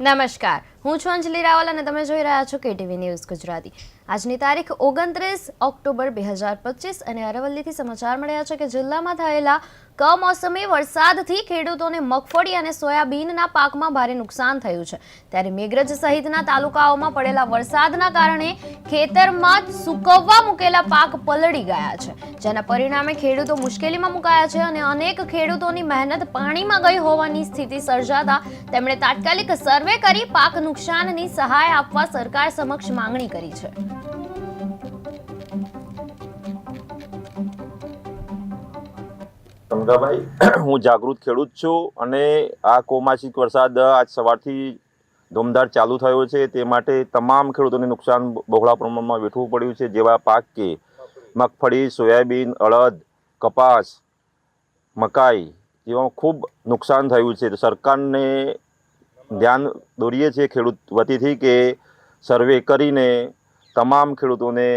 નમસ્કાર. હું છું અંજલિ રાવલ અને તમે જોઈ રહ્યા છો કેટીવી ન્યૂઝ ગુજરાતી. આજની તારીખ ઓગણત્રીસ ઓક્ટોબર બે હજાર પચીસ અને અરવલ્લીથી સમાચાર મળ્યા છે કે જિલ્લામાં થયેલા કમોસમી વરસાદથી ખેડૂતોને મગફળી અને સોયાબીનના પાકમાં ભારે નુકસાન થયું છે. ત્યારે મેઘરજ સહિતના તાલુકાઓમાં પડેલા વરસાદના કારણે ખેતરમાં સુકવવા મૂકેલા પાક પલળી ગયા છે. જેના પરિણામે ખેડૂતો મુશ્કેલીમાં મુકાયા છે અને અનેક ખેડૂતોની મહેનત પાણીમાં ગઈ હોવાની સ્થિતિ સર્જાતા તેમણે તાત્કાલિક સર્વે કરી પાક નુકસાનની સહાય આપવા સરકાર સમક્ષ માંગણી કરી છે. સમજાભાઈ હું જાગૃત ખેડૂત છું અને આ કોમાસિક વરસાદ આજ સવારથી ધોમધાર ચાલુ થયો છે તે માટે તમામ ખેડૂતોને નુકસાન બહોળા પ્રમાણમાં વેઠવું પડ્યું છે, જેવા પાક કે મગફળી, સોયાબીન, અડદ, કપાસ, મકાઈ જેવા ખૂબ નુકસાન થયું છે. સરકારને ધ્યાન દોરીએ છીએ ખેડૂત વતીથી કે સર્વે કરીને તમામ ખેડૂતોને